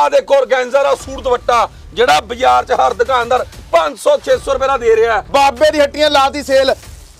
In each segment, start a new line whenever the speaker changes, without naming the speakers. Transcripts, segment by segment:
ਆ ਦੇਖੋ ਔਰਗੈਂਜ਼ਾ ਦਾ ਸੂਟ ਦੁਪੱਟਾ ਜਿਹੜਾ ਬਾਜ਼ਾਰ 'ਚ ਹਰ ਦੁਕਾਨਦਾਰ 500 600 ਰੁਪਏ ਦਾ ਦੇ ਰਿਹਾ ਹੈ।
ਬਾਬੇ ਦੀ ਹੱਟੀਆਂ ਲਾਤੀ ਸੇਲ।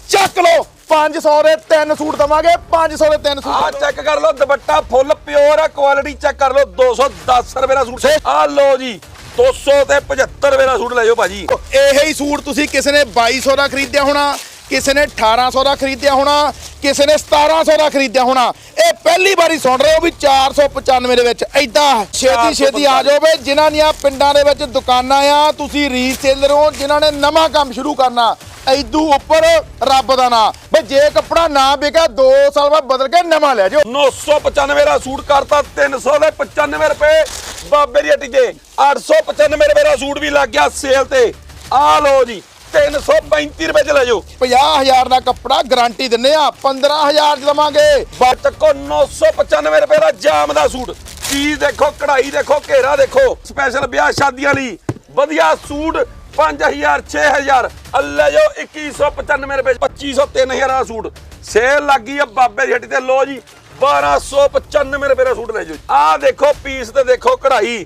ਚੱਕ ਲਓ 500 ਦੇ ਤਿੰਨ ਸੂਟ ਦਵਾਂਗੇ 500 ਦੇ ਤਿੰਨ
ਆ
ਸੂਟ
ਚੈੱਕ ਕਰ ਲਓ ਦੁਪੱਟਾ ਫੁੱਲ ਪਿਓਰ ਆ ਕੁਆਲਿਟੀ ਚੈੱਕ ਕਰ ਲਓ 210 ਰੁਪਏ ਦਾ ਸੂਟ। ਆ ਲਓ ਜੀ 200 ਤੇ 75 ਰੁਪਏ ਦਾ ਸੂਟ ਲੈ ਜਾਓ ਭਾਜੀ।
ਇਹ ਹੀ ਸੂਟ ਤੁਸੀਂ ਕਿਸੇ ਨੇ 2200 ਦਾ ਖਰੀਦਿਆ ਹੋਣਾ। ਕਿਸੇ ਨੇ 1800 ਦਾ ਖਰੀਦਿਆ ਹੋਣਾ ਕਿਸੇ ਨੇ 1700 ਦਾ ਖਰੀਦਿਆ ਹੋਣਾ। ਇਹ ਪਹਿਲੀ ਵਾਰੀ ਸੁਣ ਰਹੇ ਹੋ ਵੀ 495 ਦੇ ਵਿੱਚ ਐਦਾਂ ਛੇਤੀ ਛੇਤੀ ਆ ਜਾਓ ਵੇ ਜਿਨ੍ਹਾਂ ਦੀਆਂ ਪਿੰਡਾਂ ਦੇ ਵਿੱਚ ਦੁਕਾਨਾਂ ਆ ਤੁਸੀਂ ਰੀਸੇਲਰ ਹੋ ਜਿਨ੍ਹਾਂ ਨੇ ਨਵਾਂ ਕੰਮ ਸ਼ੁਰੂ ਕਰਨਾ ਐਦੂ ਉੱਪਰ ਰੱਬ ਦਾ ਨਾਂ। ਬਈ ਜੇ ਕੱਪੜਾ ਨਾ ਵਿਕਿਆ 2 ਸਾਲ ਬਾਅਦ ਬਦਲ ਕੇ ਨਵਾਂ ਲੈ ਜਾਓ।
995 ਦਾ ਸੂਟ ਕਰਤਾ 300 ਦੇ 95 ਰੁਪਏ ਬਾਬੇ ਦੀ ਹੱਟੀ ਤੇ। 895 ਰੁਪਏ ਦਾ ਸੂਟ ਵੀ ਲੱਗ ਗਿਆ ਸੇਲ ਤੇ। ਆ ਲਓ ਜੀ 335 ਰੁਪਏ ਚ ਲੈ ਜਾਓ।
50000 ਦਾ ਕੱਪੜਾ ਗਾਰੰਟੀ ਦਿੰਨੇ ਆ 15000 ਚ ਦਵਾਂਗੇ।
ਬਸ ਚੱਕੋ 995 ਰੁਪਏ ਦਾ ਜਾਮ ਦਾ ਸੂਟ। ਚੀਜ਼ ਦੇਖੋ ਕਢਾਈ ਦੇਖੋ ਘੇਰਾ ਦੇਖੋ ਸਪੈਸ਼ਲ ਵਿਆਹ ਸ਼ਾਦੀਆਂ ਲਈ। ਵਧੀਆ ਸੂਟ 5000 6000 ਅੱਲੇ ਜੋ 2195 ਰੁਪਏ 2500 3000 ਦਾ ਸੂਟ। ਸੇਲ ਲੱਗੀ ਆ ਬਾਬੇ ਦੀ ਹੱਟੀ ਤੇ ਲੋ ਜੀ 1295 ਰੁਪਏ ਦਾ ਸੂਟ ਲੈ ਜਾਓ ਆਹ ਦੇਖੋ ਪੀਸ ਤੇ ਦੇਖੋ ਕਢਾਈ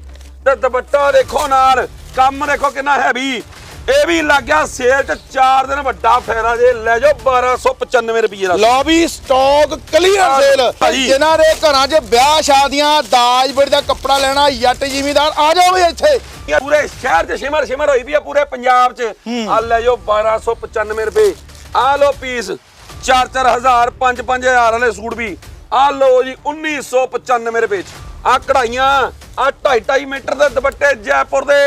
ਤੇ ਦੁਪੱਟਾ ਦੇਖੋ ਨਾਲ ਕੰਮ ਦੇਖੋ ਕਿੰਨਾ ਹੈਵੀ ਇਹ ਵੀ ਲੱਗ ਗਿਆ ਸੇਲ ਚ 4 ਦਿਨ ਵੱਡਾ ਫੇਰਾ ਜੇ। ਲੈ ਜਾਓ 1295 ਰੁਪਏ ਦਾ
ਲਓ ਵੀ ਸਟਾਕ ਕਲੀਅਰ ਸੇਲ। ਜਿਨ੍ਹਾਂ ਦੇ ਘਰਾਂ 'ਚ ਵਿਆਹ ਸ਼ਾਦੀਆਂ ਦਾਜ ਬੜੀ ਦਾ ਕੱਪੜਾ ਲੈਣਾ ਜੱਟ ਜ਼ਿਮੀਦਾਰ ਆ ਜਾਓ ਵੀ ਇੱਥੇ।
ਪੂਰੇ ਸ਼ਹਿਰ 'ਚ ਸ਼ਿਮਰ ਸ਼ਿਮਰ ਹੋਈ ਵੀ ਆ ਪੂਰੇ ਪੰਜਾਬ 'ਚ। ਆ ਲੈ ਜਾਓ 1295 ਰੁਪਏ। ਆ ਲਓ ਪੀਸ 4-4000 5-5000 ਵਾਲੇ ਸੂਟ ਵੀ। ਆ ਲਓ ਜੀ 1995 ਰੁਪਏ 'ਚ। ਆ ਕਢਾਈਆਂ ਆ 2.5 ਮੀਟਰ ਦੇ ਦੁਪੱਟੇ ਜੈਪੁਰ ਦੇ।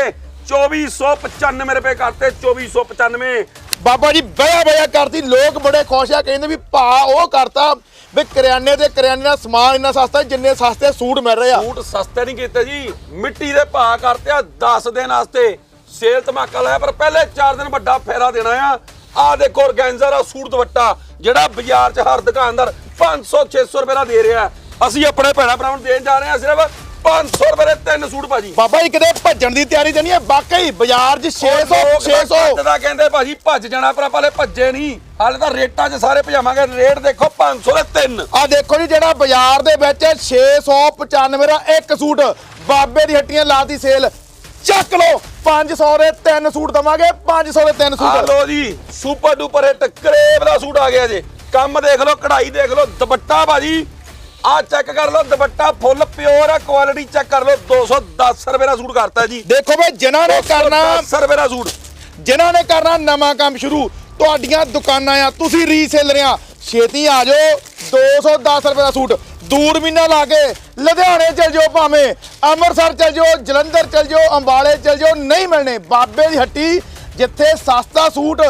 2495 ਰੁਪਏ ਕਰਤੇ 2495
ਬਾਬਾ ਜੀ ਬਿਆ ਬਿਆ ਕਰਤੀ ਲੋਕ ਬੜੇ ਖੁਸ਼ ਆ ਕਹਿੰਦੇ ਵੀ ਭਾ ਉਹ ਕਰਤਾ ਵੀ ਕਰਿਆਨੇ ਤੇ ਕਰਿਆਨੇ ਦਾ ਸਮਾਨ ਇੰਨਾ ਸਸਤਾ ਜਿੰਨੇ ਸਸਤੇ ਸੂਟ ਮਿਲ ਰਹੇ ਆ।
ਸੂਟ ਸਸਤੇ ਨਹੀਂ ਕੀਤੇ ਜੀ ਮਿੱਟੀ ਦੇ ਭਾਅ ਕਰਤੇ ਆ 10 ਦਿਨ ਵਾਸਤੇ। ਸੇਲ ਧਮਾਕਾ ਲਾਇਆ ਪਰ ਪਹਿਲੇ 4 ਦਿਨ ਵੱਡਾ ਫੇਰਾ ਦੇਣਾ ਆ। ਆ ਦੇਖੋ ਔਰਗੈਂਜ਼ਾ ਦਾ ਸੂਟ ਦੁਪੱਟਾ ਜਿਹੜਾ ਬਾਜ਼ਾਰ 'ਚ ਹਰ ਦੁਕਾਨਦਾਰ 500 600 ਰੁਪਏ ਦਾ ਦੇ ਰਿਹਾ। ਅਸੀਂ ਆਪਣੇ ਭੈਣਾ ਭਰਾਵਾਂ ਨੂੰ ਦੇਣ ਜਾ ਰਹੇ ਹਾਂ ਸਿਰਫ 500 ਰੁਪਏ ਦੇ ਤਿੰਨ ਸੂਟ ਭਾਜੀ।
ਬਾਬਾ ਜੀ ਕਿਤੇ ਭੱਜਣ ਦੀ ਤਿਆਰੀ ਤੇ ਨਹੀਂ ਹੈ ਵਾਕਈ ਬਾਜ਼ਾਰ 'ਚ 600
ਲੋਕ ਤਾਂ
600
ਘੱਟ ਦਾ ਕਹਿੰਦੇ ਭਾਜੀ ਭੱਜ ਜਾਣਾ ਪਰ ਆਪਾਂ ਹਲੇ ਭੱਜੇ ਨਹੀਂ। ਹਾਲੇ ਤਾਂ ਰੇਟਾਂ 'ਚ ਸਾਰੇ ਭਜਾਵਾਂਗੇ। ਰੇਟ ਦੇਖੋ 500 ਦੇ ਤਿੰਨ।
ਆ ਦੇਖੋ ਜੀ ਜਿਹੜਾ ਬਾਜ਼ਾਰ ਦੇ ਵਿੱਚ 695 ਦਾ ਇੱਕ ਸੂਟ ਬਾਬੇ ਦੀ ਹੱਟੀਆਂ ਲਾਤੀ ਸੇਲ। ਚੱਕ ਲਓ 500 ਦੇ ਤਿੰਨ ਸੂਟ ਦਵਾਂਗੇ 500 ਦੇ ਤਿੰਨ
ਆ
ਸੂਟ
ਲੋ ਜੀ ਸੁਪਰ ਡੂਪਰ ਹਿੱਟ ਕਰੇਬ ਦਾ ਸੂਟ ਆ ਗਿਆ ਜੇ। ਕੰਮ ਦੇਖ ਲਓ ਕਢਾਈ ਦੇਖ ਲਓ ਦੁਪੱਟਾ ਭਾਜੀ। ਆ ਚੈੱਕ ਕਰ ਲਓ ਦੁਪੱਟਾ ਫੁੱਲ ਪਿਓਰ ਆ ਕੁਆਲਿਟੀ ਚੈੱਕ ਕਰ ਲਓ। 210 ਰੁਪਏ ਦਾ ਸੂਟ ਕਰਤਾ ਜੀ।
ਦੇਖੋ ਬਈ ਜਿਨ੍ਹਾਂ ਨੇ ਕਰਨਾ
10 ਰੁਪਏ ਦਾ ਸੂਟ।
ਜਿਨ੍ਹਾਂ ਨੇ ਕਰਨਾ ਨਵਾਂ ਕੰਮ ਸ਼ੁਰੂ ਤੁਹਾਡੀਆਂ ਦੁਕਾਨਾਂ ਆ ਤੁਸੀਂ ਰੀਸੇਲਰ ਆ। ਛੇਤੀ ਆ ਜਾਓ 210 ਰੁਪਏ ਦਾ ਸੂਟ। ਦੂਰ ਮਹੀਨਾ ਲਾ ਕੇ ਲੁਧਿਆਣੇ ਚਲ ਜਾਓ ਭਾਵੇਂ ਅੰਮ੍ਰਿਤਸਰ ਚਲ ਜਾਓ ਜਲੰਧਰ ਚਲ ਜਾਓ ਅੰਬਾਲੇ ਚਲ ਜਾਓ ਨਹੀਂ ਮਿਲਣੇ। ਬਾਬੇ ਦੀ ਹੱਟੀ ਜਿੱਥੇ ਸਸਤਾ ਸੂਟ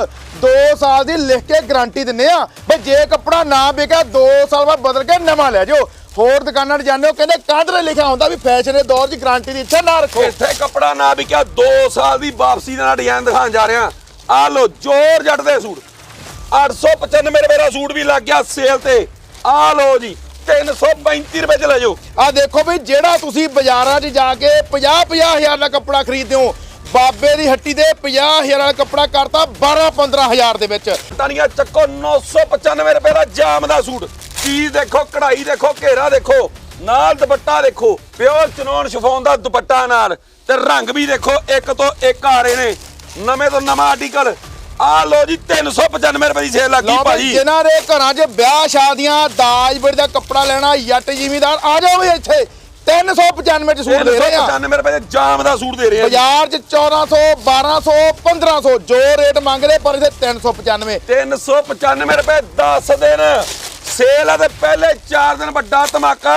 2 ਸਾਲ ਦੀ ਲਿਖ ਕੇ ਗਾਰੰਟੀ ਦਿੰਨੇ ਆ। ਬਈ ਜੇ ਕੱਪੜਾ ਨਾ ਵਿਕਿਆ 2 ਸਾਲ ਬਾਅਦ ਬਦਲ ਕੇ ਨਵਾਂ ਲੈ ਜਾਓ। ਹੋਰ ਦੁਕਾਨਾਂ 'ਤੇ ਜਾਂਦੇ ਹੋ ਕਹਿੰਦੇ ਤੇ ਲਿਖਿਆ ਹੁੰਦਾ ਵੀ ਫੈਸ਼ਨ ਦੇ ਦੌਰ 'ਚ ਗਾਰੰਟੀ ਦੀ ਇੱਛਾ ਨਾ ਰੱਖੋ।
ਇੱਥੇ ਕੱਪੜਾ ਨਾ ਵਿਕਿਆ 2 ਸਾਲ ਦੀ ਵਾਪਸੀ ਦਾ ਡਿਜ਼ਾਈਨ ਦਿਖਾਉਣ ਜਾ ਰਿਹਾ ਆ। ਲੋ ਜੋਰ ਜੱਟ ਦੇ ਸੂਟ। 895 ਰੁਪਏ ਦਾ ਸੂਟ ਵੀ ਲੱਗ ਗਿਆ ਸੇਲ ਤੇ। ਆ ਲੋ ਜੀ 335 ਰੁਪਏ ਚ ਲੈ ਜਾਓ।
ਆ ਦੇਖੋ ਵੀ ਜਿਹੜਾ ਤੁਸੀਂ ਬਾਜ਼ਾਰਾਂ 'ਚ ਜਾ ਕੇ 50 ਹਜ਼ਾਰ ਦਾ ਕੱਪੜਾ ਖਰੀਦਦੇ ਹੋ ਬਾਬੇ ਦੀ ਹੱਟੀ ਦੇ 50000 ਵਾਲਾ ਕੱਪੜਾ ਕਰਤਾ 12 15000 ਦੇ ਵਿੱਚ।
ਤਣੀਆਂ ਚੱਕੋ 995 ਰੁਪਏ ਦਾ ਜਾਮ ਦਾ ਸੂਟ। ਚੀਜ਼ ਦੇਖੋ ਕਢਾਈ ਦੇਖੋ ਘੇਰਾ ਦੇਖੋ ਨਾਲ ਦੁਪੱਟਾ ਦੇਖੋ ਪਿਓਰ ਚਨੋਨ ਸ਼ਿਫੋਨ ਦਾ ਦੁਪੱਟਾ ਨਾਲ ਤੇ ਰੰਗ ਵੀ ਦੇਖੋ ਇੱਕ ਤੋਂ ਇੱਕ ਆ ਰਹੇ ਨੇ। ਨਵੇਂ ਤੋਂ ਨਵਾਂ ਆਰਟੀਕਲ ਆ ਲੋ ਜੀ 395 ਰੁਪਏ ਦੀ ਸੇਲ ਲੱਗੀ ਭਾਜੀ?
ਜਿਨ੍ਹਾਂ ਦੇ ਘਰਾਂ 'ਚ ਵਿਆਹ ਸ਼ਾਦੀਆਂ ਦਾਜ ਬੜੀ ਦਾ ਕੱਪੜਾ ਲੈਣਾ ਜੱਟ ਜ਼ਿਮੀਦਾਰ ਆ ਜਾਓ ਵੀ ਇੱਥੇ। 395 ਚ ਸੂਟ ਦੇ ਰਹੇ ਆ।
395 ਰੁਪਏ ਦੇ ਜਾਮ ਦਾ ਸੂਟ ਦੇ ਰਹੇ ਆ।
ਬਾਜ਼ਾਰ 'ਚ 1400 1200 1500 ਜੋ ਰੇਟ ਮੰਗਦੇ ਪਰ ਇੱਥੇ 395
395 ਰੁਪਏ 10 ਦਿਨ। ਸੇਲ ਆ ਤੇ ਪਹਿਲੇ 4 ਦਿਨ ਵੱਡਾ ਧਮਾਕਾ।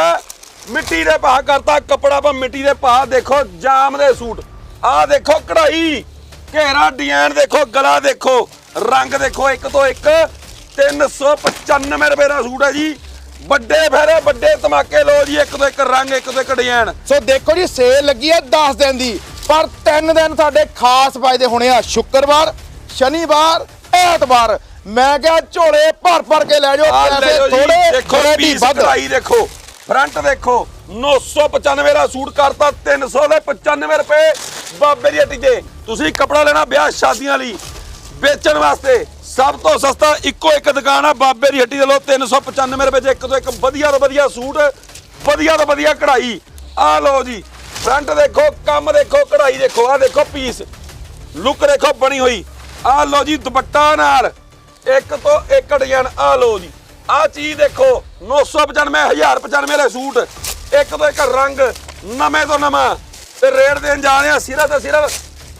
ਮਿੱਟੀ ਦੇ ਭਾਅ ਕਰਤਾ ਕੱਪੜਾ ਪਾ ਮਿੱਟੀ ਦੇ ਭਾਅ। ਦੇਖੋ ਜਾਮ ਦੇ ਸੂਟ। ਆਹ ਦੇਖੋ ਕਢਾਈ। ਘੇਰਾ ਡਿਜ਼ਾਈਨ ਦੇਖੋ ਗਲਾ ਦੇਖੋ ਰੰਗ ਦੇਖੋ ਇੱਕ ਤੋਂ ਇੱਕ। 395 ਰੁਪਏ ਦਾ ਸੂਟ ਹੈ ਜੀ। ਵੱਡੇ ਫੇਰੇ ਵੱਡੇ ਧਮਾਕੇ ਲੋ ਜੀ ਇੱਕ ਤੋਂ ਇੱਕ ਰੰਗ ਇੱਕ ਤੋਂ ਇੱਕ ਡਿਜ਼ਾਈਨ।
ਸੋ ਦੇਖੋ ਜੀ ਸੇਲ ਲੱਗੀ ਹੈ 10 ਦਿਨ ਦੀ ਪਰ 3 ਦਿਨ ਸਾਡੇ ਖਾਸ ਫਾਇਦੇ ਹੋਣੇ ਆ। ਸ਼ੁੱਕਰਵਾਰ ਸ਼ਨੀਵਾਰ ਐਤਵਾਰ। ਮੈਂ ਕਿਹਾ ਝੋਲੇ ਭਰ ਭਰ ਕੇ ਲੈ ਜਾਓ
ਆ ਲੈ
ਪੈਸੇ
ਜਾਓ ਜੀ
ਥੋੜੇ
ਦੇਖੋ ਪੀਸ
ਵੱਧ।
ਕਢਾਈ ਦੇਖੋ ਫਰੰਟ ਦੇਖੋ 995 ਦਾ ਸੂਟ ਕਰਤਾ 300 ਦੇ 95 ਰੁਪਏ। ਬਾਬੇ ਦੀ ਹੱਟੀ ਤੇ ਤੁਸੀਂ ਕਪੜਾ ਲੈਣਾ ਵਿਆਹ ਸ਼ਾਦੀਆਂ ਲਈ ਵੇਚਣ ਵਾਸਤੇ। ਸਭ ਤੋਂ ਸਸਤਾ ਇੱਕੋ ਇੱਕ ਦੁਕਾਨ ਆ, ਬਾਬੇ ਦੀ ਹੱਟੀ ਦੇ ਲੋ 395 ਰੁਪਏ 'ਚ ਇੱਕ ਤੋਂ ਇੱਕ ਵਧੀਆ ਤੋਂ ਵਧੀਆ ਸੂਟ, ਵਧੀਆ ਤੋਂ ਵਧੀਆ ਕਢਾਈ। ਆ ਲਓ ਜੀ ਫਰੰਟ ਦੇਖੋ, ਕੰਮ ਦੇਖੋ, ਕਢਾਈ ਦੇਖੋ, ਆ ਦੇਖੋ ਪੀਸ ਲੁੱਕ ਦੇਖੋ, ਬਣੀ ਹੋਈ। ਆ ਲੋ ਜੀ, ਦੁਪੱਟਾ ਨਾਲ, ਇੱਕ ਤੋਂ ਇੱਕ ਡਿਜ਼ਾਈਨ ਆ ਲੋ ਜੀ। ਆ ਚੀਜ਼ ਦੇਖੋ 995 1095 ਵਾਲੇ ਸੂਟ। ਇੱਕ ਤੋਂ ਇੱਕ ਰੰਗ, ਨਵੇਂ ਤੋਂ ਨਵਾਂ। ਤੇ ਰੇਟ ਦੇਣ ਜਾ ਰਹੇ ਆ, ਸਿਰਫ ਤੇ ਸਿਰਫ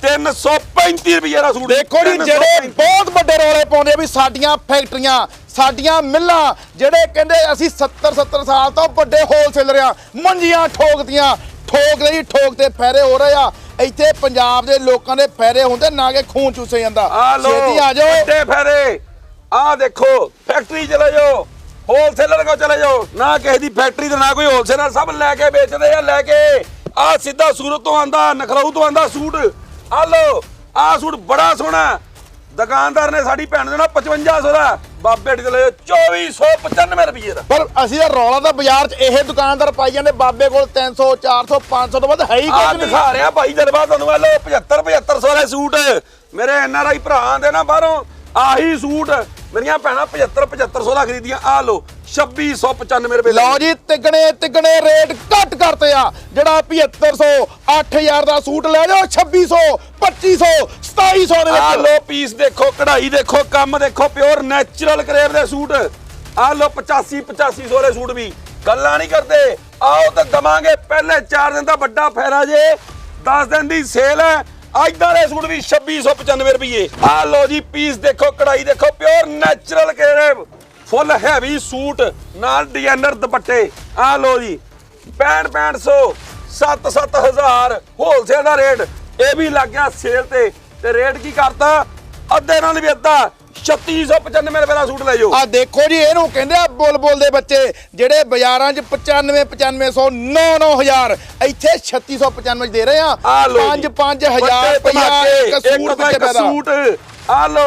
335 ਰੁਪਏ ਦਾ ਸੂਟ।
ਦੇਖੋ ਜੀ ਜਿਹੜੇ ਬਹੁਤ ਵੱਡੇ ਰੌਲੇ ਪਾਉਂਦੇ ਆ ਵੀ ਸਾਡੀਆਂ ਫੈਕਟਰੀਆਂ ਸਾਡੀਆਂ ਮਿੱਲਾਂ ਜਿਹੜੇ ਕਹਿੰਦੇ ਅਸੀਂ 70 70 ਸਾਲ ਤੋਂ ਵੱਡੇ ਹੋਲਸੇਲਰ ਆ ਮੰਜੀਆਂ ਠੋਕਦੀਆਂ ਠੋਕ ਲਈ ਠੋਕ ਤੇ ਫੈਰੇ ਹੋ ਰਹੇ ਆ। ਇੱਥੇ ਪੰਜਾਬ ਦੇ ਲੋਕਾਂ ਦੇ ਫੈਰੇ ਹੁੰਦੇ ਨਾ ਕਿ ਖੂਨ ਚੂਸੇ ਜਾਂਦਾ।
ਆ ਲੋ
ਛੇਤੀ ਆ ਜਾਓ।
ਵੱਡੇ ਫੇਰੇ। ਆ ਦੇਖੋ ਫੈਕਟਰੀ ਚਲੇ ਜਾਓ ਹੋਲਸੇਲਰ ਕੋ ਚਲੇ ਜਾਓ। ਨਾ ਕਿਸੇ ਦੀ ਫੈਕਟਰੀ ਤੇ ਨਾ ਕੋਈ ਹੋਲਸੇਲਰ ਸਭ ਲੈ ਕੇ ਵੇਚਦੇ ਆ ਲੈ ਕੇ। ਆ ਸਿੱਧਾ ਸੂਰਤ ਤੋਂ ਆਂਦਾ ਨਖਰਾਊ ਤੋਂ ਆਂਦਾ ਸੂਟ। ਆ ਲੋ ਆ ਸੂਟ ਬੜਾ ਸੋਹਣਾ ਦੁਕਾਨਦਾਰ ਨੇ ਸਾਡੀ ਭੈਣ ਦੇ ਨਾਲ 5500 ਦਾ ਬਾਬੇ ਢੀ ਜਾਓ 2495 ਰੁਪਏ ਦਾ।
ਪਰ ਅਸੀਂ ਤਾਂ ਰੌਲਾ ਤਾਂ ਬਾਜ਼ਾਰ 'ਚ ਇਹ ਦੁਕਾਨਦਾਰ ਪਾਈ ਜਾਂਦੇ ਬਾਬੇ ਕੋਲ 300 400 500 ਤੋਂ ਵੱਧ ਹੈ ਹੀ ਕੁਝ ਨਹੀਂ।
ਦਿਖਾ ਰਿਹਾ ਭਾਈ ਜਲਵਾ ਤੁਹਾਨੂੰ ਆ ਲੋ 75 7500 ਵਾਲੇ ਸੂਟ। ਮੇਰੇ ਐਨ ਆਰ ਆਈ ਭਰਾ ਦੇ ਨਾ ਬਾਹਰੋਂ ਆਹੀ ਸੂਟ ਮੇਰੀਆਂ ਭੈਣਾਂ 75 7500 ਦਾ ਖਰੀਦੀਆਂ। ਆ ਲੋ 2695 ਰੁਪਏ
ਲਓ ਜੀ ਤਿਗਣੇ ਤਿਗਣੇ ਰੇਟ ਘੱਟ ਕਰਤੇ ਆ। ਜਿਹੜਾ 7500 8000 ਦਾ ਸੂਟ ਲੈ ਜਾਓ 2600 2500 2700 ਦੇ
ਆ ਲੋ ਪੀਸ ਦੇਖੋ ਕਢਾਈ ਦੇਖੋ ਕੰਮ ਦੇਖੋ ਪਿਓਰ ਨੈਚੁਰਲ ਕਰੇਵ ਦੇ ਸੂਟ। ਆ ਲੋ 85 8500 ਦੇ ਸੂਟ ਵੀ। ਗੱਲਾਂ ਨਹੀਂ ਕਰਦੇ। ਆਓ ਤਾਂ ਦਵਾਂਗੇ ਪਹਿਲੇ 4 ਦਿਨ ਦਾ ਵੱਡਾ ਫੈਰਾ ਜੇ। 10 ਦਿਨ ਦੀ ਸੇਲ ਹੈ। ਅੱਜ ਦੇ ਸੂਟ ਵੀ 2695 ਰੁਪਏ ਆ ਲੋ ਜੀ ਪੀਸ ਦੇਖੋ, ਕਢਾਈ ਦੇਖੋ pure natural crepe full heavy suit ਨਾਲ ਡਿਜ਼ਾਈਨਰ ਦੁਪੱਟੇ। ਆ ਲੋ ਜੀ 65 6500 7 7000 ਹੋਲਸੇਲ ਦਾ ਰੇਟ ਇਹ ਵੀ ਲੱਗ ਗਿਆ ਸੇਲ ਤੇ। ਤੇ ਰੇਟ ਕੀ ਕਰਤਾ? ਅੱਧੇ ਨਾਲ ਵੀ ਅੱਧਾ। 3695 ਰੁਪਏ ਦਾ ਸੂਟ ਲੈ ਜਾਓ।
ਆ ਦੇਖੋ ਜੀ ਇਹਨੂੰ ਕਹਿੰਦੇ ਆ ਬੁਲਬੁਲ ਦੇ ਬੱਚੇ ਜਿਹੜੇ ਬਾਜ਼ਾਰਾਂ 'ਚ 95 9500 9 9000 ਇੱਥੇ 3695 ਚ ਦੇ ਰਹੇ ਆ।
ਆ ਲੋ
5 5000
ਵੱਡੇ
ਰੁਪਇਆ
ਧਮਾਕੇ,
ਇੱਕ ਸੂਟ
ਤੇ ਇੱਕ ਸੂਟ ਆ ਲੋ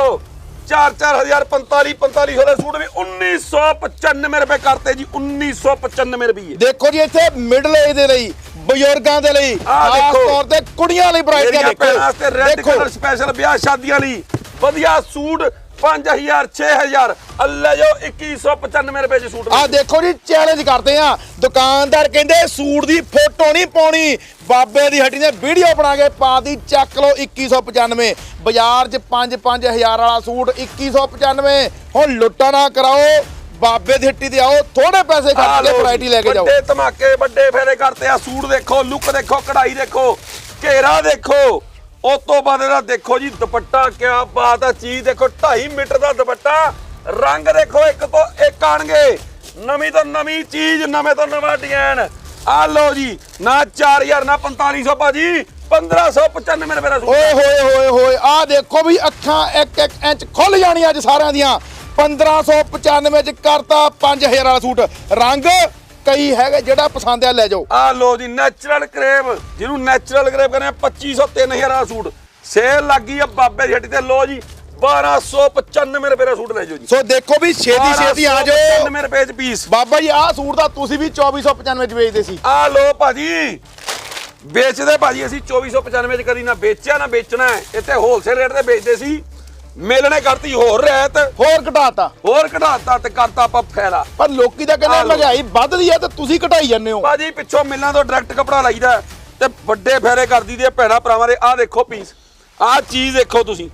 4-4000 45 4500 ਦੇ ਸੂਟ ਵੀ 1995 ਰੁਪਏ ਕਰਤੇ ਜੀ 1995 ਰੁਪਏ।
ਦੇਖੋ ਜੀ ਇੱਥੇ ਮਿਡਲ ਏਜ ਦੇ ਲਈ ਬਜ਼ੁਰਗਾਂ ਦੇ ਲਈ ਖਾਸ
ਦੇਖੋ।
ਤੌਰ ਤੇ ਕੁੜੀਆਂ ਲਈ
ਰੈੱਡ
ਦੇਖੋ।
ਸਪੈਸ਼ਲ ਵਿਆਹ ਸ਼ਾਦੀਆਂ ਲਈ ਵਧੀਆ ਸੂਟ 5000 6000 ਅੱਲੇ ਜੋ 2195 ਰੁਪਏ ਚ ਸੂਟ
ਆ ਦੇਖੋ ਜੀ ਚੈਲੰਜ ਕਰਦੇ ਆ। ਦੁਕਾਨਦਾਰ ਕਹਿੰਦੇ ਸੂਟ ਦੀ ਫੋਟੋ ਨਹੀਂ ਪਾਉਣੀ। ਬਾਬੇ ਦੀ ਹੱਟੀ ਨੇ ਵੀਡੀਓ ਬਣਾ ਕੇ ਪਾ ਦੀ ਚੱਕ ਲਓ 2195 ਬਾਜ਼ਾਰ 'ਚ 5-5000 ਵਾਲਾ ਸੂਟ 2195 ਹੁਣ ਲੁੱਟਾ ਨਾ ਕਰਾਓ। ਬਾਬੇ ਦੀ ਹੱਟੀ ਤੇ ਆਓ। ਥੋੜੇ ਪੈਸੇ ਖਰਚ ਕੇ ਵੈਰਾਈਟੀ ਲੈ ਕੇ ਜਾਓ।
ਵੱਡੇ ਧਮਾਕੇ ਵੱਡੇ ਫੇਰੇ ਕਰਤੇ ਆ। ਸੂਟ ਦੇਖੋ ਲੁੱਕ ਦੇਖੋ ਕਢਾਈ ਦੇਖੋ ਘੇਰਾ ਦੇਖੋ। ਉਸ ਤੋਂ ਬਾਅਦ ਇਹਦਾ ਦੇਖੋ ਜੀ ਦੁਪੱਟਾ ਕਿਆ ਬਾਤ ਆ ਚੀਜ਼ ਦੇਖੋ 2.5 ਮੀਟਰ ਦਾ ਦੁਪੱਟਾ। ਰੰਗ ਦੇਖੋ ਇੱਕ ਤੋਂ ਇੱਕ ਆਣਗੇ। ਨਵੀਂ ਤੋਂ ਨਵੀਂ ਚੀਜ਼ ਨਵੇਂ ਤੋਂ ਨਵਾਂ ਡਿਜ਼ਾਈਨ। ਆ ਲਓ ਜੀ ਨਾ 4000 ਨਾ 4500 ਭਾਜੀ 1595 ਰੁਪਏ ਦਾ ਸੂਟ
ਓਏ ਹੋਏ ਹੋਏ ਹੋਏ ਆ ਦੇਖੋ ਵੀ ਅੱਖਾਂ ਇੱਕ ਇੱਕ ਇੰਚ ਖੁੱਲ ਜਾਣੀਆਂ ਅੱਜ ਸਾਰਿਆਂ ਦੀਆਂ। 1595 ਚ ਕਰਤਾ 5000 ਵਾਲਾ ਸੂਟ। ਰੰਗ ਕਈ ਹੈਗੇ ਜਿਹੜਾ ਪਸੰਦ ਆ ਲੈ ਜਾਓ।
ਆ ਲੋ ਜੀ ਨੈਚੁਰਲ ਕਰੇਵ ਜਿਹਨੂੰ ਨੈਚੁਰਲ ਕਰੇਵ ਕਹਿੰਦੇ ਆ 2500 3000 ਦਾ ਸੂਟ। ਸੇਲ ਲੱਗੀ ਆ ਬਾਬੇ ਦੀ ਹੱਟੀ ਤੇ। ਲੋ ਜੀ 1295 ਰੁਪਏ ਦਾ ਸੂਟ ਲੈ ਜਾਓ ਜੀ।
ਸੋ ਦੇਖੋ ਵੀ ਛੇਤੀ ਛੇਤੀ ਆ ਜਾਓ।
1295 ਰੁਪਏ ਚ ਪੀਸ
ਬਾਬਾ ਜੀ ਆਹ ਸੂਟ ਦਾ ਤੁਸੀਂ ਵੀ 2495 ਚ ਵੇਚਦੇ ਸੀ।
ਆ ਲੋ ਭਾਜੀ ਵੇਚਦੇ ਭਾਜੀ ਅਸੀਂ 2495 ਚ ਕਦੀ ਨਾ ਵੇਚਿਆ ਨਾ ਵੇਚਣਾ। ਇੱਥੇ ਹੋਲਸੇਲ ਰੇਟ ਤੇ ਵੇਚਦੇ ਸੀ। ਮੇਲਣੇ ਕਰਤੀ ਹੋਰ ਰਹਿਤ।
ਹੋਰ ਘਟਾਤਾ।
ਹੋਰ ਘਟਾਤਾ ਤੇ ਕਰਤਾ ਆਪਾਂ ਫਾਇਦਾ
ਪਰ ਲੋਕੀ ਤਾਂ ਕਹਿੰਦੇ। ਮਹਿੰਗਾਈ ਵੱਧਦੀ ਆ ਤੇ ਤੁਸੀਂ ਘਟਾਈ ਜਾਂਦੇ ਹੋ।
ਭਾਜੀ ਪਿੱਛੋਂ ਮਿਲਾਂ ਤੋਂ ਡਾਇਰੈਕਟ ਕਪੜਾ ਲਾਈਦਾ ਤੇ ਵੱਡੇ ਫੇਰੇ ਕਰਦੀ ਦੇ ਭੈਣਾ ਭਰਾਵਾਂ ਦੇ। ਆਹ ਦੇਖੋ ਪੀਸ ਆਹ ਚੀਜ਼ ਦੇਖੋ ਤੁਸੀਂ।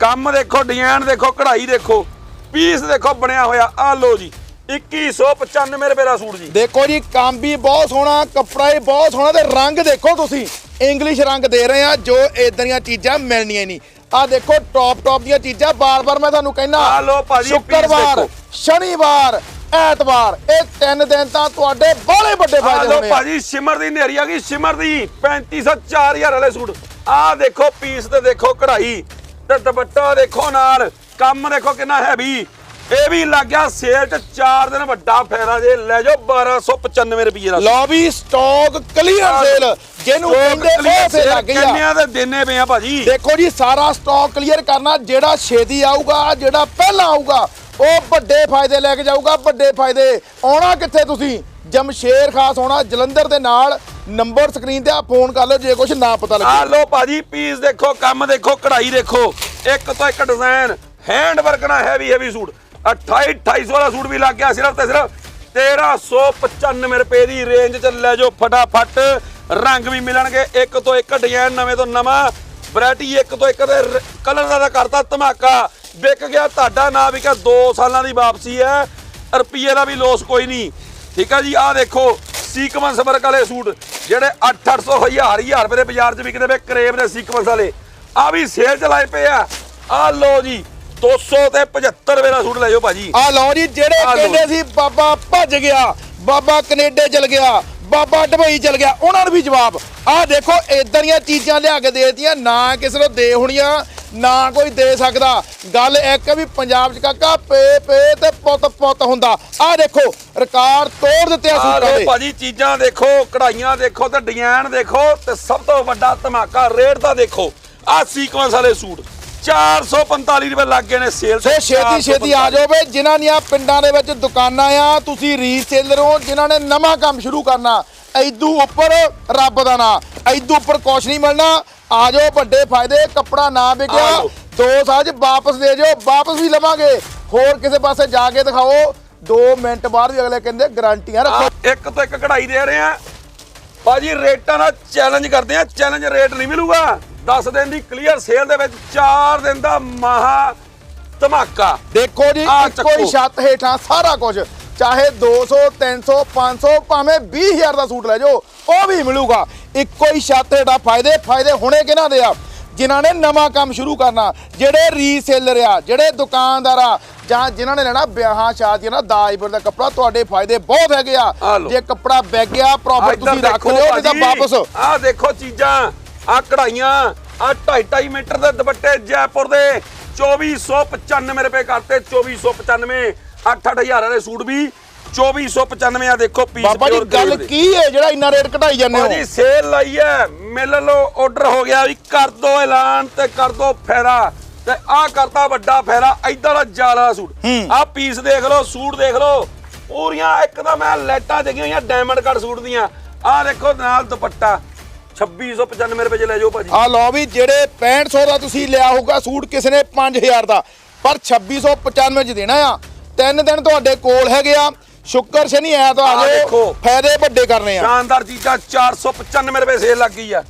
ਕੰਮ ਦੇਖੋ ਡਿਜ਼ਾਈਨ ਦੇਖੋ ਕਢਾਈ ਦੇਖੋ। ਪੀਸ ਦੇਖੋ ਬਣਿਆ ਹੋਇਆ। ਆਹ ਲੋ ਜੀ 2195 ਰੁਪਏ ਦਾ ਸੂਟ ਜੀ।
ਦੇਖੋ ਜੀ ਕੰਮ ਵੀ ਬਹੁਤ ਸੋਹਣਾ ਕੱਪੜਾ ਵੀ ਬਹੁਤ ਸੋਹਣਾ ਤੇ ਰੰਗ ਦੇਖੋ ਤੁਸੀਂ। ਇੰਗਲਿਸ਼ ਰੰਗ ਦੇ ਰਹੇ ਆ ਜੋ ਇਦਾਂ ਦੀਆਂ ਚੀਜ਼ਾਂ ਮਿਲਣੀਆਂ ਨਹੀਂ। ਆ ਦੇਖੋ ਟੌਪ ਟੌਪ ਦੀਆਂ ਚੀਜ਼ਾਂ ਬਾਰ-ਬਾਰ ਮੈਂ ਤੁਹਾਨੂੰ ਕਹਿਣਾ
ਆਹ ਲਓ ਭਾਜੀ, piece
ਸ਼ੁੱਕਰਵਾਰ
ਦੇਖੋ।
ਸ਼ਨੀਵਾਰ ਐਤਵਾਰ ਇਹ ਤਿੰਨ ਦਿਨ ਤਾਂ ਤੁਹਾਡੇ ਬਾਹਲੇ ਵੱਡੇ
ਆ
ਫਾਇਦੇ
ਲੋ
ਹੋਣੇ ਆ।
ਭਾਜੀ ਸਿਮਰ ਦੀ ਨੇਰੀ ਆ ਗਈ ਸਿਮਰ ਦੀ 3500 4000 ਵਾਲੇ ਸੂਟ। ਆਹ ਦੇਖੋ ਪੀਸ ਤੇ ਦੇਖੋ ਕਢਾਈ ਤੇ ਦੁਪੱਟਾ ਦੇਖੋ ਨਾਲ ਕੰਮ ਦੇਖੋ ਕਿੰਨਾ ਹੈਵੀ ਇਹ ਵੀ ਲੱਗ ਗਿਆ ਸੇਲ ਚ 4 ਦਿਨ ਵੱਡਾ ਫਾਇਦਾ ਜੇ। ਲੈ ਜਾਓ 1295 ਰੁਪਏ ਦਾ
ਲਓ ਵੀ ਸਟਾਕ ਕਲੀਅਰ ਸੇਲ ਜਿਹਨੂੰ ਕਹਿੰਦੇ ਸੇਲ ਲੱਗ ਗਈ ਆ।
ਕੰਨਿਆਂ ਦੇ ਦੇਨੇ ਪਏ ਆ ਭਾਜੀ?
ਦੇਖੋ ਜੀ ਸਾਰਾ ਸਟਾਕ ਕਲੀਅਰ ਕਰਨਾ ਜਿਹੜਾ ਛੇਤੀ ਆਊਗਾ ਜਿਹੜਾ ਪਹਿਲਾਂ ਆਊਗਾ ਉਹ ਵੱਡੇ ਫਾਇਦੇ ਲੈ ਕੇ ਜਾਊਗਾ ਵੱਡੇ ਫਾਇਦੇ। ਆਉਣਾ ਕਿੱਥੇ ਤੁਸੀਂ? ਜਮਸ਼ੇਰ ਖਾਸ ਹੋਣਾ ਜਲੰਧਰ ਦੇ ਨਾਲ। ਨੰਬਰ ਸਕਰੀਨ ਤੇ ਆ ਫੋਨ ਕਰ ਲਓ ਜੇ ਕੁਝ ਨਾ ਪਤਾ
ਆ
ਲੱਗੇ
ਲੋ ਭਾਜੀ ਪੀਸ ਦੇਖੋ ਕੰਮ ਦੇਖੋ ਕਢਾਈ ਦੇਖੋ। ਇੱਕ ਤੋਂ ਇੱਕ ਡਿਜ਼ਾਈਨ ਹੈਂਡ ਵਰਕ ਨਾਲ ਹੈਵੀ ਹੈਵੀ ਸੂਟ 28 2800 ਵਾਲਾ ਸੂਟ ਵੀ ਲੱਗ ਗਿਆ ਸਿਰਫ ਤੇ ਸਿਰਫ 1395 ਰੁਪਏ ਦੀ ਰੇਂਜ ਚ ਲੈ ਜਾਓ ਫਟਾਫਟ। ਰੰਗ ਵੀ ਮਿਲਣਗੇ, ਇੱਕ ਤੋਂ ਇੱਕ ਡਿਜ਼ਾਈਨ, ਨਵੇਂ ਤੋਂ ਨਵਾਂ। ਵੈਰਾਈਟੀ ਇੱਕ ਤੋਂ ਇੱਕ ਦੇ ਕਲਰ ਦਾ ਤਾਂ ਕਰਤਾ ਧਮਾਕਾ। ਵਿਕ ਗਿਆ ਤੁਹਾਡਾ ਨਾ, ਵਿਕਿਆ 2 ਸਾਲਾਂ ਦੀ ਵਾਪਸੀ ਹੈ। ਰੁਪਈਏ ਦਾ ਵੀ ਲੋਸ ਕੋਈ ਨਹੀਂ। ਠੀਕ ਆ ਜੀ, ਆਹ ਦੇਖੋ ਸੀਕਵੈਂਸ ਵਰਕ ਵਾਲੇ ਸੂਟ, ਜਿਹੜੇ 8-800 ਹਜ਼ਾਰ ਹਜ਼ਾਰ ਰੁਪਏ ਦੇ ਬਾਜ਼ਾਰ 'ਚ ਵਿਕਦੇ ਪਏ ਕਰੇਬ ਦੇ ਸੀਕਵੈਂਸ ਵਾਲੇ। ਆ ਵੀ ਸੇਲ ਚ ਲਾਏ ਪਏ ਆ। ਆ ਲੋ ਜੀ 200 ਤੇ 75 ਰੁਪਏ ਦਾ ਸੂਟ ਲੈ ਜਾਓ ਭਾਜੀ।
ਆ ਲਓ ਜੀ ਜਿਹੜੇ
ਆਹ ਲਓ
ਕਹਿੰਦੇ ਸੀ ਬਾਬਾ ਭੱਜ ਗਿਆ ਬਾਬਾ ਕੈਨੇਡਾ ਚਲ ਗਿਆ ਬਾਬਾ ਦੁਬਈ ਚਲ ਗਿਆ ਉਹਨਾਂ ਨੂੰ ਵੀ ਜਵਾਬ। ਆਹ ਦੇਖੋ ਇਦਾਂ ਦੀਆਂ ਚੀਜ਼ਾਂ ਲਿਆ ਕੇ ਦੇ ਦਿੱਤੀਆਂ ਨਾ ਕਿਸੇ ਨੂੰ ਦੇ ਹੋਣੀਆਂ ਨਾ ਕੋਈ ਦੇ ਸਕਦਾ। ਗੱਲ ਇੱਕ ਹੈ ਵੀ ਪੰਜਾਬ 'ਚ ਕਾਕਾ ਪੇ ਪੇ ਤੇ ਪੁੱਤ ਪੁੱਤ ਹੁੰਦਾ। ਆਹ ਦੇਖੋ ਰਿਕਾਰਡ ਤੋੜ ਦਿੱਤੇ ਆ
ਆ
ਸੂਟਾਂ ਦੇ।
ਭਾਜੀ ਚੀਜ਼ਾਂ ਦੇਖੋ ਕਢਾਈਆਂ ਦੇਖੋ ਤੇ ਡਿਜ਼ਾਈਨ ਦੇਖੋ ਤੇ ਸਭ ਤੋਂ ਵੱਡਾ ਧਮਾਕਾ ਰੇਟ ਦਾ ਦੇਖੋ। ਆ ਸੀਕਵੈਂਸ ਵਾਲੇ ਸੂਟ। 445 ਰੁਪਏ ਲੱਗ ਗਏ ਨੇ ਸੇਲ
ਸੋ ਛੇਤੀ ਛੇਤੀ ਆ ਜਾਓ ਵੇ ਜਿਨ੍ਹਾਂ ਦੀਆਂ ਪਿੰਡਾਂ ਦੇ ਵਿੱਚ ਦੁਕਾਨਾਂ ਆ ਤੁਸੀਂ ਰੀਸੇਲਰ ਹੋ ਜਿਨ੍ਹਾਂ ਨੇ ਨਵਾਂ ਕੰਮ ਸ਼ੁਰੂ ਕਰਨਾ ਐਦੂ ਉੱਪਰ ਰੱਬ ਦਾ ਨਾਂ ਐਦੂ ਉੱਪਰ ਕੁਛ ਨਹੀਂ ਮਿਲਣਾ। ਆ ਜਾਓ ਵੱਡੇ ਫਾਇਦੇ ਕੱਪੜਾ ਨਾ ਵਿਕਿਆ। ਦੋ ਚ ਵਾਪਸ ਦੇ ਜਾਓ ਵਾਪਸ ਵੀ ਲਵਾਂਗੇ। ਹੋਰ ਕਿਸੇ ਪਾਸੇ ਜਾ ਕੇ ਦਿਖਾਓ। 2 ਮਿੰਟ ਬਾਅਦ ਵੀ ਅਗਲੇ ਕਹਿੰਦੇ ਗਾਰੰਟੀਆਂ ਰੱਖੋ।
ਇੱਕ ਤੋਂ ਇੱਕ ਕਢਾਈ ਦੇ ਰਹੇ ਆ। ਭਾਜੀ ਰੇਟਾਂ ਦਾ ਚੈਲੰਜ ਕਰਦੇ ਆ ਚੈਲੰਜ ਰੇਟ ਨਹੀਂ ਮਿਲੂਗਾ। 10 ਦਿਨ ਦੀ ਕਲੀਅਰ ਸੇਲ ਦੇ ਵਿੱਚ 4 ਦਿਨ ਦਾ ਮਹਾ ਧਮਾਕਾ।
ਦੇਖੋ ਜੀ
ਆਹ
ਇੱਕੋ ਹੀ
ਚੱਕੋ।
ਛੱਤ ਹੇਠਾਂ ਸਾਰਾ ਕੁਝ। ਚਾਹੇ 200 300 500 ਭਾਵੇਂ 20000 ਦਾ ਸੂਟ ਲੈ ਜਾਓ ਉਹ ਵੀ ਮਿਲੂਗਾ। ਇੱਕੋ ਹੀ ਛੱਤ ਹੇਠਾਂ ਫਾਇਦੇ ਫਾਇਦੇ ਹੁਣੇ ਕਿਹਨਾਂ ਦੇ ਆ? ਜਿਨ੍ਹਾਂ ਨੇ ਨਵਾਂ ਕੰਮ ਸ਼ੁਰੂ ਕਰਨਾ ਜਿਹੜੇ ਰੀਸੇਲਰ ਆ ਜਿਹੜੇ ਦੁਕਾਨਦਾਰ ਆ ਜਾਂ ਜਿਨ੍ਹਾਂ ਨੇ ਲੈਣਾ ਵਿਆਹਾਂ ਸ਼ਾਦੀਆਂ ਦਾ ਦਾਜਪੁਰ ਦਾ ਕੱਪੜਾ ਤੁਹਾਡੇ ਫਾਇਦੇ ਬਹੁਤ ਹੈਗੇ ਆ।
ਆਹ ਲਓ।
ਜੇ ਕੱਪੜਾ ਵਿਕ ਗਿਆ ਪ੍ਰੋਫਿਟ ਤੁਸੀਂ ਰੱਖ ਲਿਓ ਨਹੀਂ ਤਾਂ ਵਾਪਸ।
ਆ ਦੇਖੋ ਚੀਜ਼ਾਂ। ਆ ਕਢਾਈਆਂ ਆ 2.5 ਮੀਟਰ ਦੇ ਦੁਪੱਟੇ ਜੈਪੁਰ ਦੇ। 2495 ਰੁਪਏ ਕਰਤੇ 2495 8-8000 ਦੇ ਸੂਟ ਵੀ। 2495 ਆ ਦੇਖੋ ਪੀਸ
ਬਾਬਾ ਜੀ ਗੱਲ ਕੀ ਹੈ ਜਿਹੜਾ ਇੰਨਾ ਰੇਟ ਘਟਾਈ ਜਾਂਦੇ ਹੋ?
ਭਾਜੀ ਸੇਲ ਲਾਈ ਹੈ। ਮਿਲ ਲੋ ਆਰਡਰ ਹੋ ਗਿਆ ਵੀ ਕਰ ਦੋ ਐਲਾਨ ਤੇ ਕਰ ਦੋ ਫੈਰਾ। ਤੇ ਆ ਕਰਤਾ ਵੱਡਾ ਫੈਰਾ ਇਦਾਂ ਦਾ ਜਾਲਾ ਸੂਟ। ਆ ਪੀਸ ਦੇਖ ਲਓ ਸੂਟ ਦੇਖ ਲਓ। ਪੂਰੀਆਂ ਇੱਕ ਤਾਂ ਮੈਂ ਲਾਈਟਾਂ ਜਗੀਆਂ ਹੋਈਆਂ ਡਾਇਮੰਡ ਕੱਟ ਸੂਟ ਦੀਆਂ। ਆ ਦੇਖੋ ਨਾਲ ਦੁਪੱਟਾ। 2695 ਰੁਪਏ ਚ ਲੈ ਜਾਓ ਭਾਜੀ।
ਆ ਲਓ ਵੀ ਜਿਹੜੇ 6500 ਦਾ ਤੁਸੀਂ ਲਿਆ ਹੋਊਗਾ ਸੂਟ ਕਿਸੇ ਨੇ 5000 ਦਾ। ਪਰ 2695 ਚ ਦੇਣਾ ਆ। ਤਿੰਨ ਦਿਨ ਤੁਹਾਡੇ ਕੋਲ ਹੈਗੇ ਆ। ਸ਼ੁੱਕਰ ਸ਼ਨੀ ਐਤਵਾਰ
ਆਹ
ਆ ਜਾਓ
ਦੇਖੋ।
ਫਾਇਦੇ ਵੱਡੇ ਕਰਨੇ ਆ।
ਸ਼ਾਨਦਾਰ ਚੀਜ਼ਾਂ 495 ਰੁਪਏ ਸੇਲ ਲੱਗ ਆ।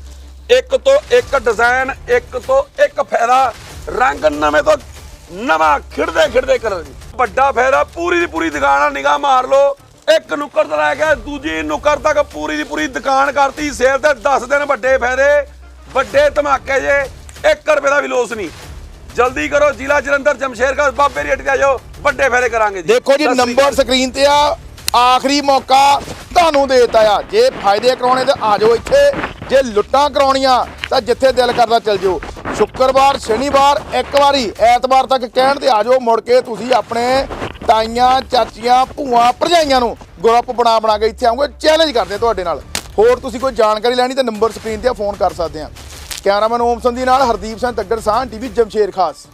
ਇੱਕ ਤੋਂ ਇੱਕ ਡਿਜ਼ਾਈਨ ਇੱਕ ਤੋਂ ਇੱਕ ਫਾਇਦਾ। ਰੰਗ ਨਵੇਂ ਤੋਂ ਨਵਾਂ ਖਿੜਦੇ ਖਿੜਦੇ ਕਰਨ ਵੱਡਾ ਫਾਇਦਾ ਪੂਰੀ ਦੀ ਪੂਰੀ ਦੁਕਾਨ ਆ ਨਿਗਾਹ ਮਾਰ ਲਓ। ਇੱਕ ਨੁੱਕਰ ਤੋਂ ਲੈ ਕੇ ਦੂਜੀ ਨੁੱਕਰ ਤੱਕ ਪੂਰੀ ਦੀ ਪੂਰੀ ਦੁਕਾਨ ਕਰਤੀ ਸੇਲ ਤੇ 10 ਦਿਨ ਵੱਡੇ ਫਾਇਦੇ ਵੱਡੇ ਧਮਾਕੇ ਜੇ 1 ਰੁਪਏ ਦਾ ਵੀ ਲੋਸ ਨਹੀਂ। ਜਲਦੀ ਕਰੋ ਜ਼ਿਲ੍ਹਾ ਜਲੰਧਰ ਜਮਸ਼ੇਰਗੜ੍ਹ ਬਾਬੇ ਰੇਟ ਤੇ ਆ ਜਾਓ ਵੱਡੇ ਫਾਇਦੇ ਕਰਾਂਗੇ ਜੀ।
ਦੇਖੋ ਜੀ ਨੰਬਰ ਸਕਰੀਨ ਤੇ ਆ ਆਖਰੀ ਮੌਕਾ ਤੁਹਾਨੂੰ ਦੇ ਦਿੱਤਾ ਆ। ਜੇ ਫਾਇਦੇ ਕਰਾਉਣੇ ਤੇ ਆ ਜਾਓ ਇੱਥੇ ਜੇ ਲੁੱਟਾਂ ਕਰਾਉਣੀਆਂ ਤਾਂ ਜਿੱਥੇ ਦਿਲ ਕਰਦਾ ਚੱਲ ਜਾਓ। ਸ਼ੁੱਕਰਵਾਰ ਸ਼ਨੀਵਾਰ ਇੱਕ ਵਾਰੀ ਐਤਵਾਰ ਤੱਕ ਕਹਿਣ ਤੇ ਆ ਜਾਓ ਮੁੜ ਕੇ ਤੁਸੀਂ ਆਪਣੇ ਤਾਈਆਂ, ਚਾਚੀਆਂ, ਭੂਆ, ਭਰਜਾਈਆਂ ਨੂੰ ਗਰੁੱਪ ਬਣਾ ਬਣਾ ਕੇ ਇੱਥੇ ਆਉਂਗੇ ਚੈਲੰਜ ਕਰਦੇ ਤੁਹਾਡੇ ਨਾਲ। ਹੋਰ ਤੁਸੀਂ ਕੋਈ ਜਾਣਕਾਰੀ ਲੈਣੀ ਤਾਂ ਨੰਬਰ ਸਕਰੀਨ ਤੇ ਆ ਫੋਨ ਕਰ ਸਕਦੇ ਆ। ਕੈਮਰਾਮੈਨ ਓਮ ਸੰਧੀ ਨਾਲ ਹਰਦੀਪ ਸਿੰਘ ਤੱਗੜ ਸਾਹ ਟੀਵੀ ਜਮਸ਼ੇਰ ਖਾਸ।